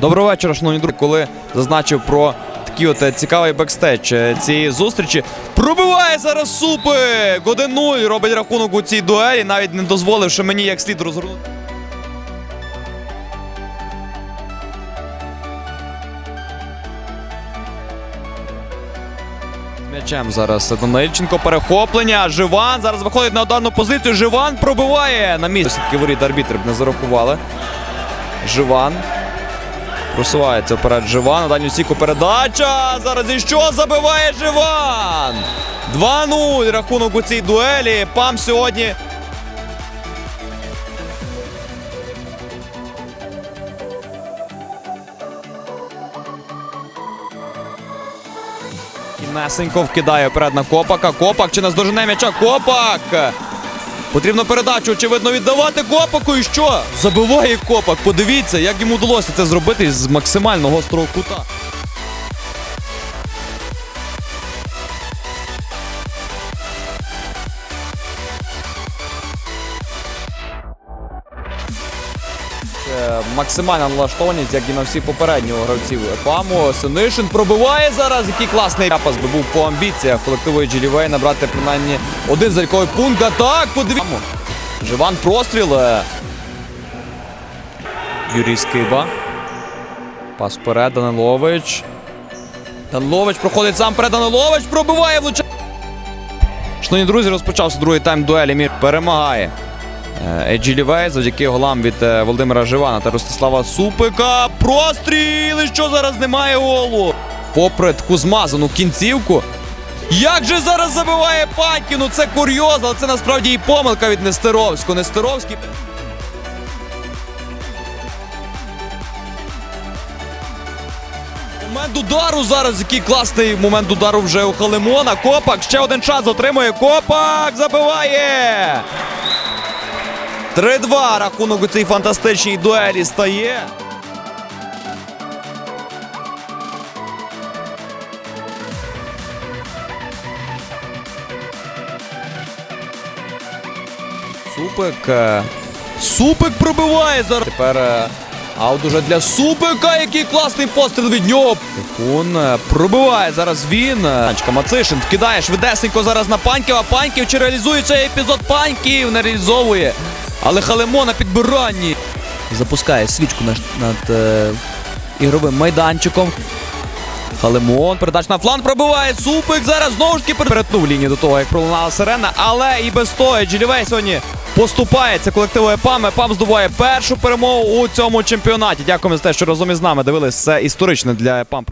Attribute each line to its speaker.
Speaker 1: Доброго вечора, шановні друзі. Коли зазначив про такий от е, цікавий бекстейдж е, цієї зустрічі. Пробиває зараз супик! 1-0 робить рахунок у цій дуелі, навіть не дозволивши мені як слід розгорнути. М'ячем зараз Данильченко перехоплення. Живан зараз виходить на ударну позицію. Живан пробиває на місці. Все-таки воріт арбітри б не зарахували. Живан. Просувається вперед Живан. На сіку передача. Зараз і що забиває Живан? 2-0 рахунок у цій дуелі. Пам сьогодні. Кінесенько вкидає вперед на Копака. Копак чи наздожене м'яча? Копак! Потрібно передачу, очевидно, віддавати Копаку. І що? Забиває Копак. Подивіться, як йому вдалося це зробити з максимально гострого кута. Максимальна налаштованість, як і на всі попередні гравців ЕПАМу. Синишин пробиває зараз. Який класний ряпас би був по амбіціях колективу Джилівей набрати принаймні один заліковий пункт. Так, подивіться. Живан простріл. е. Юрій Скиба. Пас вперед, Данилович. Данилович проходить сам перед Данилович, пробиває влучає. Шановні друзі, розпочався другий тайм дуелі. Мір перемагає. Еджі Лівей завдяки голам від е, Володимира Живана та Ростислава Супика. Простріли, що зараз немає голу. Попри таку змазану кінцівку. Як же зараз забиває Паньків? Ну це курйоз, але це насправді і помилка від Нестеровського. Нестеровський. Момент удару зараз. Який класний момент удару вже у Халимона. Копак ще один час отримує. Копак забиває. 3-2 рахунок у цій фантастичній дуелі стає. Супик. е, Супик пробиває зараз. Тепер е, аут уже для Супика. Який класний постріл від нього. Тихун е, пробиває зараз він. Панчка Мацишин вкидає швидесенько зараз на Паньків. А Паньків чи реалізує цей епізод Паньків? Не реалізовує. Але Халемо на підбиранні. Запускає свічку над, над е, ігровим майданчиком. Халемон, передач на фланг пробиває. Супик зараз знову ж таки перетнув лінію до того, як пролунала сирена. Але і без того Джилівей сьогодні поступається колективу ЕПАМ. ЕПАМ здобуває першу перемогу у цьому чемпіонаті. Дякуємо за те, що разом із нами дивились це історичне для ЕПАМ.